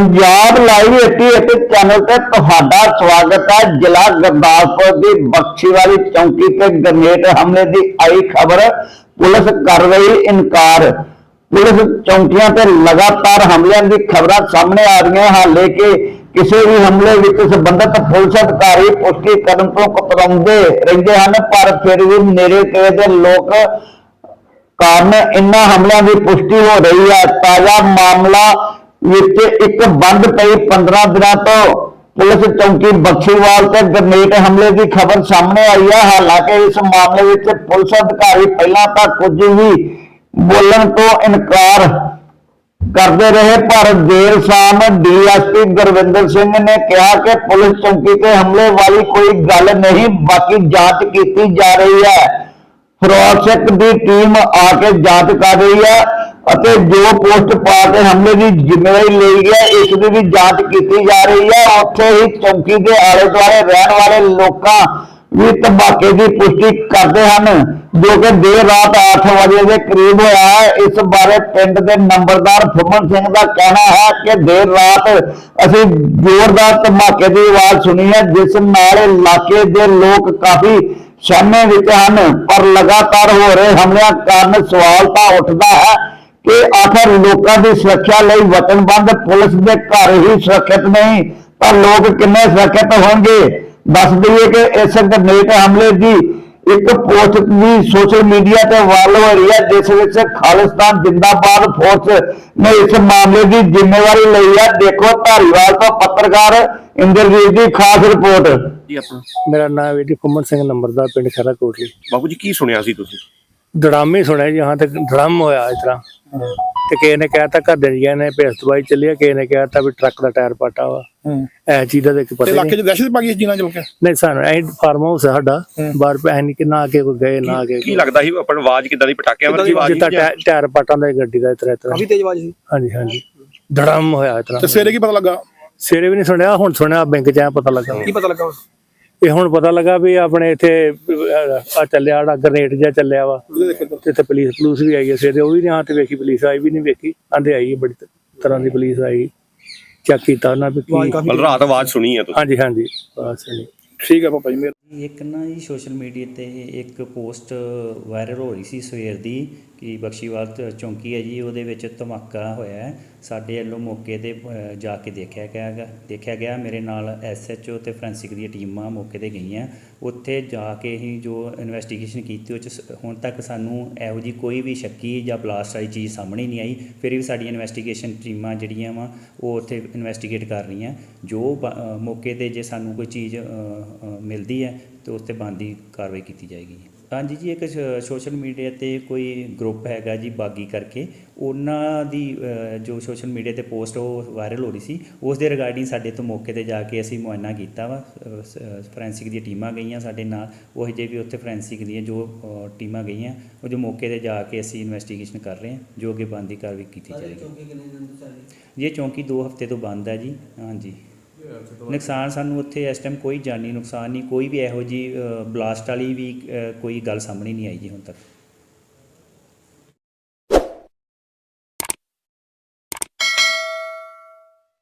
Punjab live 88 channel ਤੇ ਤੁਹਾਡਾ ਸਵਾਗਤ ਹੈ। ਜ਼ਿਲ੍ਹਾ ਗੁਰਦਾਸਪੁਰ ਦੀ ਬਖਸ਼ੀ ਚੌਂਕੀ ਤੇ ਗ੍ਰਨੇਡ ਹਮਲੇ ਦੀ ਆਈ ਖਬਰ। ਪੁਲਿਸ ਕਰ ਰਹੀ ਇਨਕਾਰ। ਪੁਲਿਸ ਚੌਂਕੀਆਂ ਤੇ ਲਗਾਤਾਰ ਹਮਲਿਆਂ ਦੀ ਖਬਰਾਂ ਸਾਹਮਣੇ ਆ ਰਹੀਆਂ ਹਾਲੇ ਕਿ ਕਿਸੇ ਵੀ ਹਮਲੇ ਵਿੱਚ ਸੰਬੰਧਿਤ ਪੁਲਿਸ ਅਧਿਕਾਰੀ ਪੁਸ਼ਟੀ ਕਰਨ ਤੋਂ ਕਤਰਾਉਂਦੇ ਰਹਿੰਦੇ ਹਨ, ਪਰ ਫਿਰ ਵੀ ਨੇੜੇ ਤੇੜੇ ਦੇ ਲੋਕ ਕਾਰਨ ਇਨ੍ਹਾਂ ਹਮਲਿਆਂ ਦੀ ਪੁਸ਼ਟੀ ਹੋ ਰਹੀ ਹੈ। ਤਾਜ਼ਾ ਮਾਮਲਾ ਵਿੱਚ ਇੱਕ ਬੰਦ ਪਈ 15 ਦਿਨਾਂ ਤੋਂ ਪੁਲਿਸ ਚੌਂਕੀ ਬਖਸ਼ੀਵਾਲ ਤੇ ਗ੍ਰਨੇਡ ਹਮਲੇ ਦੀ ਖਬਰ ਸਾਹਮਣੇ ਆਈ ਹੈ। ਹਾਲਾਂਕਿ ਇਸ ਮਾਮਲੇ ਵਿੱਚ ਪੁਲਿਸ ਅਧਿਕਾਰੀ ਪਹਿਲਾਂ ਤਾਂ ਕੁਝ ਵੀ ਬੋਲਣ ਤੋਂ ਇਨਕਾਰ ਕਰਦੇ ਰਹੇ, ਪਰ ਦੇਰ ਸ਼ਾਮ ਡੀਐਸਪੀ ਗੁਰਵਿੰਦਰ ਸਿੰਘ ਨੇ ਕਿਹਾ ਕਿ ਪੁਲਿਸ ਚੌਂਕੀ ਤੇ ਹਮਲੇ ਵਾਲੀ ਕੋਈ ਗੱਲ ਨਹੀਂ, ਬਾਕੀ ਜਾਂਚ ਕੀਤੀ ਜਾ ਰਹੀ ਹੈ। ਫੋਰੈਂਸਿਕ ਦੀ ਟੀਮ ਆ ਕੇ ਜਾਂਚ ਕਰ ਰਹੀ ਹੈ। ਅਤੇ ਜੋ ਪੋਸਟ ਪਾ ਕੇ ਹਮਲੇ ਦੀ ਜ਼ਿੰਮੇਵਾਰੀ ਲਈ ਹੈ, ਇਸ ਦੀ ਵੀ ਜਾਂਚ ਕੀਤੀ ਜਾ ਰਹੀ ਹੈ। ਉੱਥੇ ਹੀ ਚੌਂਕੀ ਦੇ ਆਲੇ ਦੁਆਲੇ ਰਹਿਣ ਵਾਲੇ ਲੋਕਾਂ ਵੀ ਧਮਾਕੇ ਦੀ ਪੁਸ਼ਟੀ ਕਰਦੇ ਹਨ, ਜੋ ਕਿ ਦੇਰ ਰਾਤ 8 ਵਜੇ ਦੇ ਕਰੀਬ ਹੋਇਆ ਇਸ ਬਾਰੇ ਪਿੰਡ ਦੇ ਨੰਬਰਦਾਰ ਫੁੰਮਨ ਸਿੰਘ ਦਾ ਕਹਿਣਾ ਹੈ ਕਿ ਦੇਰ ਰਾਤ ਅਸੀਂ ਜ਼ੋਰਦਾਰ ਧਮਾਕੇ ਦੀ ਆਵਾਜ਼ ਸੁਣੀ ਹੈ, ਜਿਸ ਨਾਲ ਇਲਾਕੇ ਦੇ ਲੋਕ ਕਾਫੀ ਸਾਹਮਣੇ ਵਿੱਚ ਹਨ। ਪਰ ਲਗਾਤਾਰ ਹੋ ਰਹੇ ਹਮਲਿਆਂ ਕਾਰਨ ਸਵਾਲ ਤਾਂ ਉੱਠਦਾ ਹੈ ਕਿ ਆਖਰ ਲੋਕਾਂ ਦੀ ਸੁਰੱਖਿਆ ਲਈ ਵਚਨਬੱਧ ਪੁਲਿਸ ਦੇ ਘਰ ਹੀ ਸੁਰੱਖਿਅਤ ਨਹੀਂ ਤਾਂ ਲੋਕ ਕਿੰਨੇ ਸੁਰੱਖਿਅਤ ਹੋਣਗੇ? ਦੱਸ ਦਈਏ ਕਿ ਇਸ ਗ੍ਰਨੇਡ ਹਮਲੇ ਦੀ ਇੱਕ ਪੋਸਟ ਵੀ ਸੋਸ਼ਲ ਮੀਡੀਆ ਤੇ ਵਾਇਰਲ ਹੋ ਰਹੀ ਹੈ ਜਿਸ ਵਿੱਚ ਖਾਲਿਸਤਾਨ ਜਿੰਦਾਬਾਦ ਫੋਰਸ ਨੇ ਇਸ ਮਾਮਲੇ ਦੀ ਜ਼ਿੰਮੇਵਾਰੀ ਲਈ ਹੈ। ਦੇਖੋ ਧਾਰੀਵਾਲ ਤੋਂ ਪੱਤਰਕਾਰ ਇੰਦਰਜੀਤ ਦੀ ਖਾਸ ਰਿਪੋਰਟ। ਜੀ ਆਪਣਾ। ਮੇਰਾ ਨਾਮ ਹੈ ਜੀ ਕੁਮਨ ਸਿੰਘ ਨੰਬਰਦਾਰ ਪਿੰਡ ਖਰਾ ਕੋਟਲੀ। ਬਾਬੂ ਜੀ ਕੀ ਸੁਣਿਆ ਸੀ ਤੁਸੀਂ? ਡਰਾਮੇ ਸੁਣਿਆ ਜੀ ਹਾਂ ਤੇ ਡਰਮ ਹੋਇਆ ਇਸ ਤਰ੍ਹਾਂ। ਤੇ ਕਿਸੇ ਨੇ ਕਹਿਤਾ ਘਰ ਦੇ ਜੀਆਂ ਨੇ ਭੇਸ ਦਵਾਈ ਚੱਲੀ ਆ ਕਿਸੇ ਨੇ ਕਹਿਤਾ ਵੀ ਟਰੱਕ ਦਾ ਟਾਇਰ ਪਾਟਾ ਵਾ। ਇਹ ਚੀਜ਼ ਦਾ ਤਾਂ ਇੱਕ ਤੇ ਪਤਾ ਇਲਾਕੇ ਨਹੀਂ। 'ਚ ਦਹਿਸ਼ਤ ਪਾ ਗਈ ਇਸ ਚਲ ਕੇ ਨਹੀਂ ਸਾਨੂੰ ਐ ਫਾਰਮ ਹਾਊਸ ਹੈ ਸਾਡਾ। ਬਾਹਰ ਪੈ ਨਹੀਂ ਕਿ ਨਾ ਅੱਗੇ ਕੋਈ ਗਏ ਨਾ ਅੱਗੇ ਕੀ ਲੱਗਦਾ ਸੀ ਆਪਣ ਆਵਾਜ਼ ਕਿਦਾਂ ਦੀ ਪਟਾਕਿਆਂ ਵਰਗੀ ਆਵਾਜ਼ ਜਿੱਦਾਂ ਸੀ ਟਾਇਰ ਪਾਟਾਂ ਦਾ ਗੱਡੀ ਦਾ ਇਸ ਤਰ੍ਹਾਂ ਕਾਫੀ ਤੇਜ਼ ਆਵਾਜ਼ ਸੀ। ਹਾਂਜੀ ਹਾਂਜੀ। ਧੜਮ ਹੋਇਆ ਇਸ ਤੇ ਤਰ੍ਹਾਂ ਸਵੇਰੇ ਕੀ ਪਤਾ ਲੱਗਾ? ਸਵੇਰੇ ਵੀ ਨਹੀਂ ਸੁਣਿਆ ਹੁਣ ਸੁਣਿਆ ਬੈਂਕ 'ਚ ਆਇਆ ਪਤਾ ਲੱਗਾ। ਕੀ ਪਤਾ ਲੱਗਾ ਇਹ ਹੁਣ ਪਤਾ ਲੱਗਾ ਵੀ ਆਪਣੇ ਇੱਥੇ ਆ ਚੱਲਿਆ ਜਿਹੜਾ ਗ੍ਰਨੇਡ ਜਿਹਾ ਚੱਲਿਆ ਵਾ। ਇੱਥੇ ਪੁਲਿਸ ਪੁਲਿਸ ਵੀ ਆਈ ਹੈ ਸਵੇਰੇ ਉਹ ਵੀ ਨਹੀਂ ਆ ਤੇ ਵੇਖੀ ਪੁਲਿਸ ਆਈ ਵੀ ਨਹੀਂ ਵੇਖੀ। ਆਂਦੇ ਆਈ ਹੈ ਬੜੀ ਤਰ੍ਹਾਂ ਦੀ ਪੁਲਿਸ ਆਈ। ਚੈੱਕ ਕੀਤਾ ਉਹਨਾਂ ਵੀ ਆਵਾਜ਼ ਕੀ ਰਾਤ ਆਵਾਜ਼ ਸੁਣੀ ਹੈ ਤੁਸੀਂ? ਹਾਂਜੀ ਹਾਂਜੀ ਬਸ ਨਹੀਂ ਠੀਕ ਹੈ ਪਾਪਾ ਜੀ ਮੇਰਾ ਇੱਕ ਨਾ ਜੀ ਸੋਸ਼ਲ ਮੀਡੀਆ ਤੇ ਇੱਕ ਪੋਸਟ ਵਾਇਰਲ ਹੋ ਰਹੀ ਸੀ ਸਵੇਰ ਦੀ ਕਿ ਬਖਸ਼ੀਵਾਲ ਚੌਂਕੀ ਹੈ ਜੀ ਉਹਦੇ ਵਿੱਚ ਧਮਾਕਾ ਹੋਇਆ ਹੈ। ਸਾਡੇ ਵੱਲੋਂ ਮੌਕੇ ਤੇ ਅ, ਜਾ ਕੇ ਦੇਖਿਆ ਗਿਆ ਗਾ- ਦੇਖਿਆ ਗਿਆ ਮੇਰੇ ਨਾਲ ਐਸਐਚਓ ਤੇ ਫੋਰੈਂਸਿਕ ਦੀਆਂ ਟੀਮਾਂ ਮੌਕੇ ਤੇ ਗਈਆਂ। ਉੱਥੇ ਜਾ ਕੇ ਹੀ ਜੋ ਇਨਵੈਸਟੀਗੇਸ਼ਨ ਕੀਤੀ ਉਹ 'ਚ ਸ- ਹੁਣ ਤੱਕ ਸਾਨੂੰ ਇਹੋ ਜੀ ਕੋਈ ਵੀ ਸ਼ੱਕੀ ਜਾਂ ਬਲਾਸਟ ਵਾਲੀ ਚੀਜ਼ ਸਾਹਮਣੇ ਨਹੀਂ ਆਈ। ਫਿਰ ਵੀ ਸਾਡੀਆਂ ਇਨਵੈਸਟੀਗੇਸ਼ਨ ਟੀਮਾਂ ਜਿਹੜੀਆਂ ਵਾ ਉਹ ਉੱਥੇ ਇਨਵੈਸਟੀਗੇਟ ਕਰ ਰਹੀਆਂ। ਜੋ ਬ- ਅ, ਮੌਕੇ ਤੇ ਜੇ ਸਾਨੂੰ ਕੋਈ ਚੀਜ਼ ਅ, ਮਿਲਦੀ ਹੈ ਤੇ ਉਸ ਤੇ ਬਣਦੀ ਕਾਰਵਾਈ ਕੀਤੀ ਜਾਏਗੀ ਹਾਂਜੀ ਜੀ ਇੱਕ ਸੋਸ਼ਲ ਮੀਡੀਆ ਤੇ ਕੋਈ ਗਰੁੱਪ ਹੈਗਾ ਜੀ ਬਾਗੀ ਕਰਕੇ ਉਹਨਾਂ ਦੀ ਜੋ ਸੋਸ਼ਲ ਮੀਡੀਆ ਤੇ ਪੋਸਟ ਉਹ ਵਾਇਰਲ ਹੋ ਰਹੀ ਸੀ ਉਸ ਦੇ ਰਿਗਾਰਡਿੰਗ ਸਾਡੇ ਤੋਂ ਮੌਕੇ ਤੇ ਜਾ ਕੇ ਅਸੀਂ ਮੁਆਇਨਾ ਕੀਤਾ ਵਾ। ਫੋਰੈਂਸਿਕ ਦੀਆਂ ਟੀਮਾਂ ਗਈਆਂ ਸਾਡੇ ਨਾਲ ਉਹ ਜੇ ਵੀ ਉੱਥੇ ਫੋਰੈਂਸਿਕ ਦੀਆਂ ਜੋ ਟੀਮਾਂ ਗਈਆਂ ਉਹ ਜੋ ਮੌਕੇ ਤੇ ਜਾ ਕੇ ਅਸੀਂ ਇਨਵੈਸਟੀਗੇਸ਼ਨ ਕਰ ਰਹੇ ਹਾਂ ਜੋ ਅੱਗੇ ਬਣਦੀ ਕਾਰਵਾਈ ਕੀਤੀ ਜਾਏਗੀ। ਇਹ ਚੌਂਕੀ 2 ਹਫ਼ਤੇ ਤੋਂ ਬੰਦ ਹੈ ਜੀ ਹਾਂਜੀ। ਨੁਕਸਾਨ ਸਾਨੂੰ ਉੱਥੇ ਇਸ ਟਾਈਮ ਕੋਈ ਜਾਨੀ ਨੁਕਸਾਨ ਨਹੀਂ, ਕੋਈ ਵੀ ਇਹੋ ਜੀ ਬਲਾਸਟ ਵਾਲੀ ਵੀ ਕੋਈ ਗੱਲ ਸਾਹਮਣੇ ਨਹੀਂ ਆਈ ਜੀ ਹੁਣ ਤੱਕ।